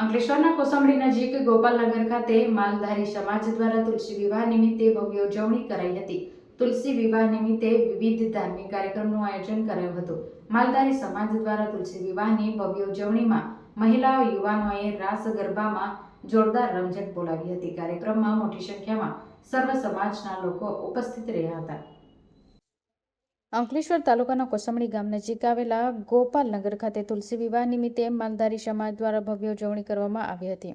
અંકલેશ્વરના કોસંબડી નજીક ગોપાલનગર ખાતે માલધારી સમાજ દ્વારા તુલસી વિવાહ નિમિત્તે ભવ્ય ઉજવણી કરાઈ હતી. તુલસી વિવાહ નિમિત્તે વિવિધ ધાર્મિક કાર્યક્રમનું આયોજન કરાયું હતું. માલધારી સમાજ દ્વારા તુલસી વિવાહની ભવ્ય ઉજવણીમાં મહિલાઓ, યુવાનોએ રાસ ગરબામાં જોરદાર રમઝટ બોલાવી હતી. કાર્યક્રમમાં મોટી સંખ્યામાં સર્વ સમાજના લોકો ઉપસ્થિત રહ્યા હતા. અંકલેશ્વર તાલુકાના કોસમણી ગામ નજીક આવેલા ગોપાલનગર ખાતે તુલસી વિવાહ નિમિત્તે માલધારી સમાજ દ્વારા ભવ્ય ઉજવણી કરવામાં આવી હતી.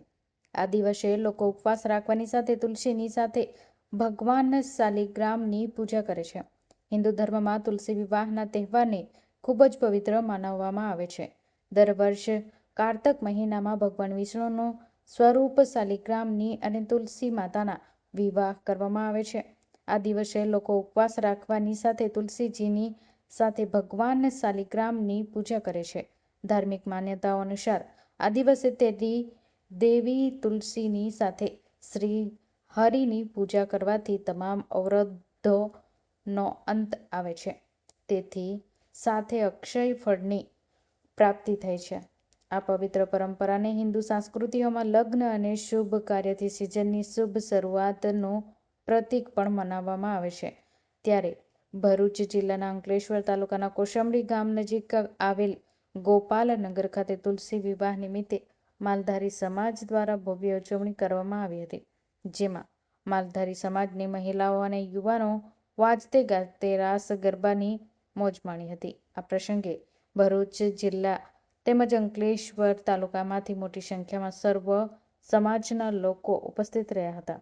આ દિવસે લોકો ઉપવાસ રાખવાની સાથે તુલસીની સાથે ભગવાન શાલિગ્રામની પૂજા કરે છે. હિન્દુ ધર્મમાં તુલસી વિવાહના તહેવારને ખૂબ જ પવિત્ર માનવામાં આવે છે. દર વર્ષ કારતક મહિનામાં ભગવાન વિષ્ણુનું સ્વરૂપ શાલિગ્રામની અને તુલસી માતાના વિવાહ કરવામાં આવે છે. આ દિવસે લોકો ઉપવાસ રાખવાની સાથે તુલસીજીની સાથે ભગવાન શાલિગ્રામની પૂજા કરે છે. ધાર્મિક માન્યતાઓ અનુસાર આ દિવસે તેની દેવી તુલસીની સાથે શ્રી હરિની પૂજા કરવાથી તમામ અવરોધોનો અંત આવે છે. તેથી સાથે અક્ષય ફળની પ્રાપ્તિ થાય છે. આ પવિત્ર પરંપરાને હિન્દુ સંસ્કૃતિઓમાં લગ્ન અને શુભ કાર્યથી સિઝનની શુભ શરૂઆતનું પ્રતીક પણ મનાવવામાં આવે છે. ત્યારે ભરૂચ જિલ્લાના અંકલેશ્વર તાલુકાના કોસંબડી ગામ નજીક આવેલ ગોપાલનગર ખાતે તુલસી વિવાહ નિમિત્તે માલધારી સમાજ દ્વારા ભવ્ય ઉજવણી કરવામાં આવી હતી, જેમાં માલધારી સમાજની મહિલાઓ અને યુવાનો વાજતે ગાજતે રાસ ગરબાની મોજ માણી હતી. આ પ્રસંગે ભરૂચ જિલ્લા તેમજ અંકલેશ્વર તાલુકામાંથી મોટી સંખ્યામાં સર્વ સમાજના લોકો ઉપસ્થિત રહ્યા હતા.